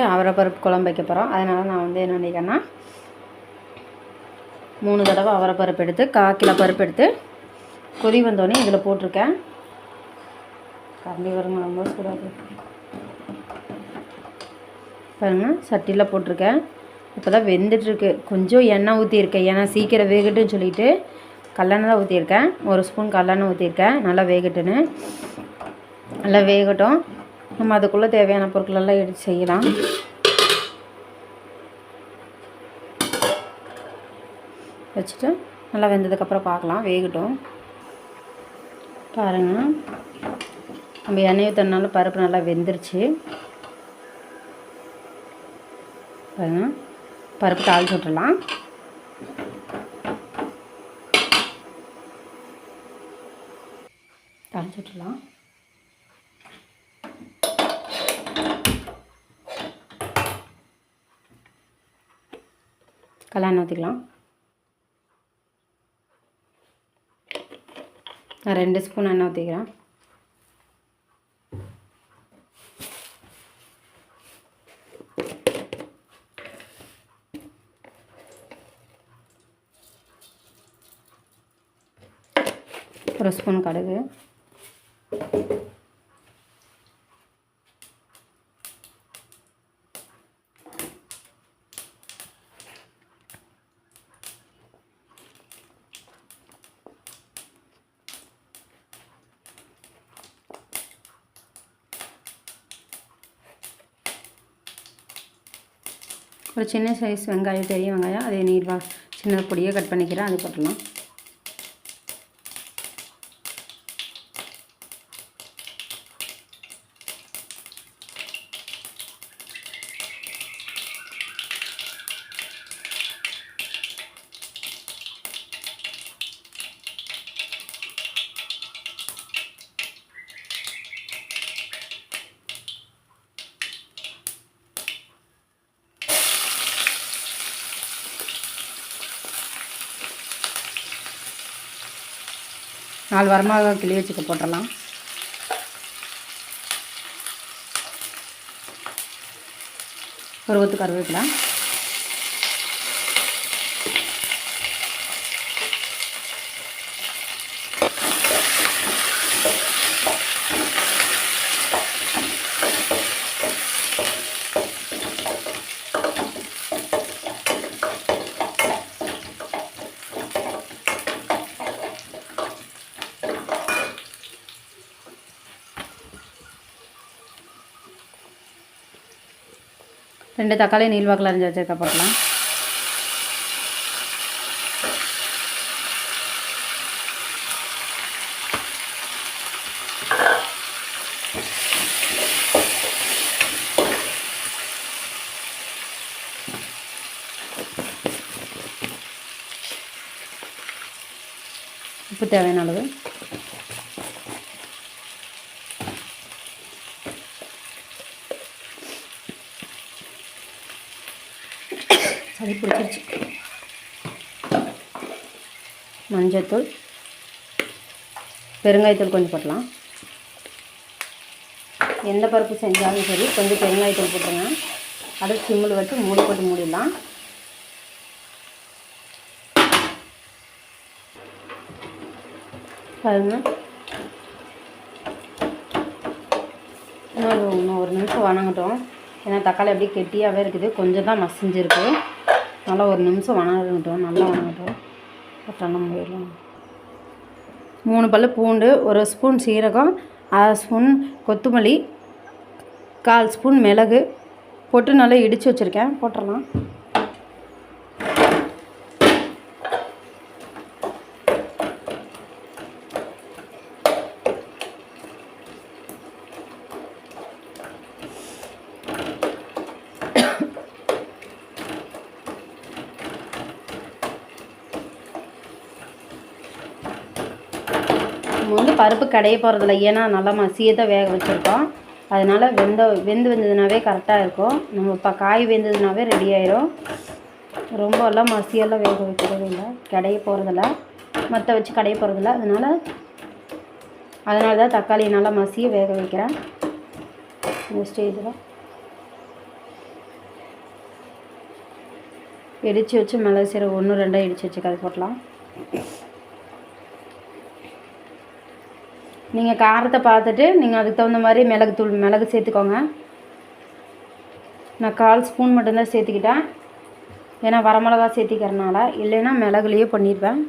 இன்றைக்கி அவரை பருப்பு குழம்பு வைக்க போகிறோம் அதனால் நான் வந்து என்ன நினைக்கிறேன்னா மூணு தடவை அவரை பருப்பு எடுத்து கால் கிலோ பருப்பு எடுத்து கொதி வந்தோடனே இதில் போட்டிருக்கேன். கரண்டி வருங்க ரொம்ப சூடாது பாருங்க சட்டியில் போட்டிருக்கேன். இப்போ தான் வெந்துட்டுருக்கு. கொஞ்சம் எண்ணெய் ஊற்றிருக்கேன் ஏன்னா சீக்கிரம் வேகட்டுன்னு சொல்லிட்டு கல்லெண்ணெய் தான் ஊற்றியிருக்கேன் ஒரு ஸ்பூன் கல்லெண்ணெய் ஊற்றிருக்கேன் நல்லா வேகட்டுன்னு. நல்லா வேகட்டும். நம்ம அதுக்குள்ளே தேவையான பொருட்களெல்லாம் எடுத்து செய்யலாம். வச்சுட்டு நல்லா வெந்ததுக்கப்புறம் பார்க்கலாம் வேகட்டும். பாருங்கள் நம்ம எண்ணெய் ஊற்றினால பருப்பு நல்லா வெந்துருச்சு. பாருங்க. பருப்பு தாளிச்சு விட்டுடலாம். தாளிச்சு விட்டுடலாம். கல்யாணம் ஊற்றிக்கலாம் நான் ரெண்டு ஸ்பூன் எண்ணெய் ஊற்றிக்கிறேன் ஒரு ஸ்பூன் கடுகு. ஒரு சின்ன சைஸ் வெங்காயம் பெரிய வெங்காயம் அதே நீர்வா சின்ன பொடியாக கட் பண்ணிக்கிறேன். அது போட்டுடலாம் நாலு வரமாக கிளி வச்சுக்க போட்டுடலாம். ஒரு ஒத்து கருவேப்பிலை. ரெண்டு தக்காளி நீள்வாக்கில் அரைஞ்சி வச்சுருக்க போட்டலாம் உப்பு தேவையான அளவு. சளி பிடிச்சிருச்சு. மஞ்சத்தூள் பெருங்காயத்தூள் கொஞ்சம் போடலாம் எந்த பருப்பு செஞ்சாலும் சரி கொஞ்சம் பெருங்காயத்தூள் போட்டுருங்க. அடுத்து சிம்மில் வச்சு மூடி போட்டு மூடிடலாம். பாருங்க. இன்னொரு இன்னும் ஒரு நிமிஷம் வணங்கட்டும். ஏன்னா தக்காளி அப்படியே கெட்டியாகவே இருக்குது. கொஞ்சம் தான் மசிஞ்சிருக்கு. நல்லா ஒரு நிமிஷம் வணங்கட்டும் நல்லா வணங்கட்டும். அப்புறம் போயிடலாம் மூணு பல்லு பூண்டு ஒரு ஸ்பூன் சீரகம் அரை ஸ்பூன் கொத்தமல்லி கால் ஸ்பூன் மிளகு. போட்டு நல்லா இடித்து வச்சுருக்கேன். போட்டுடலாம் நம்ம வந்து பருப்பு கடைய போகிறதில்ல ஏன்னா நல்லா மசியை தான் வேக வச்சுருக்கோம். அதனால் வெந்த வெந்து வந்ததுனாவே கரெக்டாக இருக்கும். நம்ம இப்போ காய் வெந்ததுனாவே ரெடி ஆயிரும். ரொம்ப எல்லாம் மசியெல்லாம் வேக வைக்கிறது இல்லை. கடைய போகிறதில்ல மற்ற வச்சு கடைய போகிறதில்ல அதனால் அதனால தான் தக்காளி நல்லா மசிய வேக வைக்கிறேன். இந்த ஸ்டேஜில் இடித்து வச்சு மிளகு சீரகம் ஒன்று ரெண்டாக இடித்து வச்சு கதை போட்டலாம். நீங்கள் காரத்தை பார்த்துட்டு நீங்கள் அதுக்கு தகுந்த மாதிரி மிளகு தூள் மிளகு சேர்த்துக்கோங்க. நான் கால் ஸ்பூன் மட்டும்தான் சேர்த்துக்கிட்டேன். ஏன்னா வரமிளகா சேர்த்திக்கிறனால இல்லைன்னா மிளகுலையே பண்ணியிருப்பேன்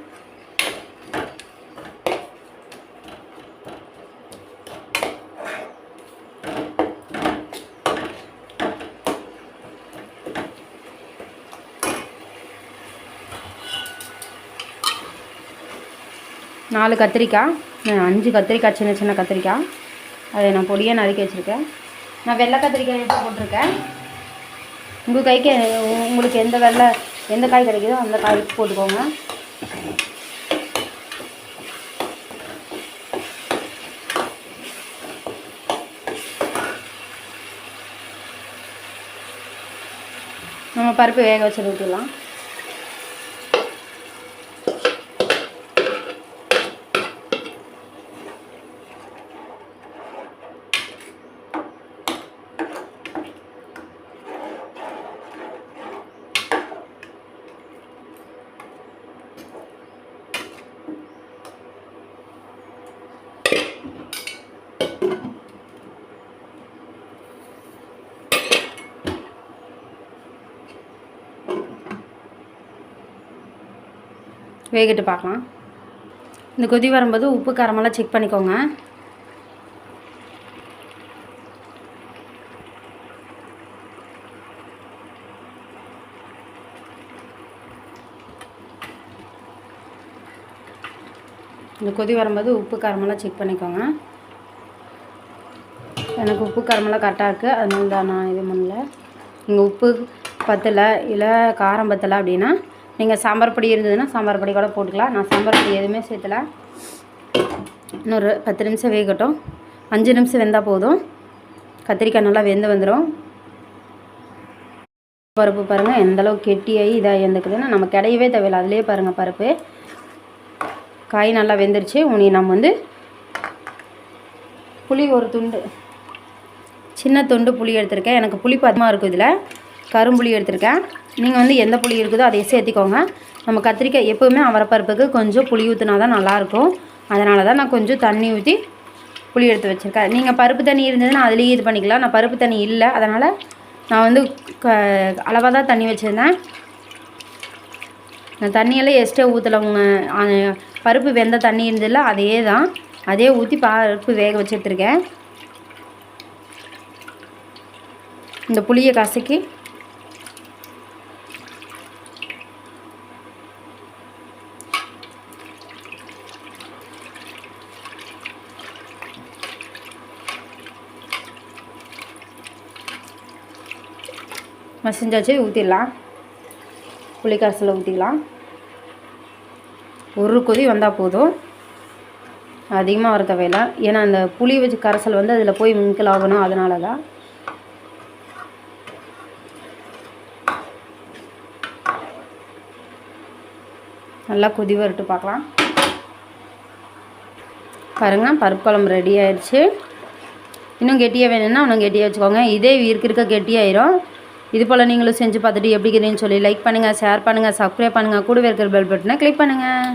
நாலு கத்திரிக்காய். அஞ்சு கத்திரிக்காய் சின்ன சின்ன கத்திரிக்காய். அதை நான் பொடியாக நறுக்கி வச்சுருக்கேன். நான் வெள்ளை கத்திரிக்காய் எடுத்து போட்டிருக்கேன். உங்கள் கைக்கு உங்களுக்கு எந்த வெள்ளை எந்த காய் கிடைக்குதோ அந்த காய் போட்டுக்கோங்க. நம்ம பருப்பு வேக வச்சு ஊற்றிடலாம் வேகிட்டு பார்க்கலாம். இந்த கொதி வரும்போது உப்பு காரமெல்லாம் செக் பண்ணிக்கோங்க. இந்த கொதி வரும்போது உப்பு காரமெல்லாம் செக் பண்ணிக்கோங்க. எனக்கு உப்பு காரமெல்லாம் கரெக்டாக இருக்குது அதனால தான் நான் இது பண்ணல. நீங்கள் உப்பு பத்தலை இல்லை காரம் பத்தலை அப்படின்னா நீங்கள் சாம்பார் பொடி இருந்ததுன்னா சாம்பார் பொடி கூட போட்டுக்கலாம். நான் சாம்பார் பொடி எதுவுமே சேர்த்தல இன்னொரு பத்து நிமிஷம் வேகட்டும். அஞ்சு நிமிஷம் வெந்தால் போதும். கத்திரிக்காய் நல்லா வெந்து வந்துடும் பருப்பு பாருங்கள் எந்த அளவுக்கு கெட்டியாகி இதாக இருந்துக்குதுன்னா நம்ம கிடையவே தேவையில்லை. அதிலே பாருங்கள் பருப்பு. காய் நல்லா வெந்துருச்சு. உனி நம்ம வந்து புளி ஒரு துண்டு சின்ன துண்டு புளி எடுத்திருக்கேன். எனக்கு புளி பதமாக இருக்கும் இதில். கரும்புளி எடுத்திருக்கேன். நீங்கள் வந்து எந்த புளி இருக்குதோ அதை சேர்த்திக்கோங்க. நம்ம கத்திரிக்காய் எப்போவுமே அவரப்பருப்புக்கு கொஞ்சம் புளி ஊற்றினா தான் நல்லாயிருக்கும். அதனால தான் நான் கொஞ்சம் தண்ணி ஊற்றி புளி எடுத்து வச்சுருக்கேன். நீங்கள் பருப்பு தண்ணி இருந்ததுன்னா அதுலேயே இது பண்ணிக்கலாம். நான் பருப்பு தண்ணி இல்லை. அதனால் நான் வந்து க அளவாக தான் தண்ணி வச்சுருந்தேன். நான் தண்ணியெல்லாம் எக்ஸ்ட்ரா ஊற்றலை உங்கள் பருப்பு வெந்த தண்ணி இருந்ததில்ல அதே தான் அதே ஊற்றி பருப்பு வேக வச்சு எடுத்துருக்கேன் இந்த புளியை கசக்கி. மசிஞ்சாச்சு ஊற்றிடலாம் புளிக்காசில் ஊற்றிக்கலாம் ஒரு கொதி வந்தால் போதும். அதிகமாக வர தேவையில்லை. ஏன்னா அந்த புளி வச்சு கரைசல் வந்து அதில் போய் மிங்கில் ஆகணும். அதனால தான் நல்லா கொதி வரட்டு பார்க்கலாம். பாருங்கள் பருப்பு குழம்பு ரெடி ஆயிடுச்சு. இன்னும் கெட்டியாக வேணும்னா இன்னும் கெட்டியாக வச்சுக்கோங்க. இதே இருக்க இருக்க கெட்டியாயிரும். இது போல் நீங்களும் செஞ்சு பார்த்துட்டு எப்படி இருக்குதுன்னு சொல்லி லைக் பண்ணுங்கள் ஷேர் பண்ணுங்கள் சப்ஸ்கிரைப் பண்ணுங்கள் கூடவே இருக்கிற பெல் பட்டனை கிளிக் பண்ணுங்கள்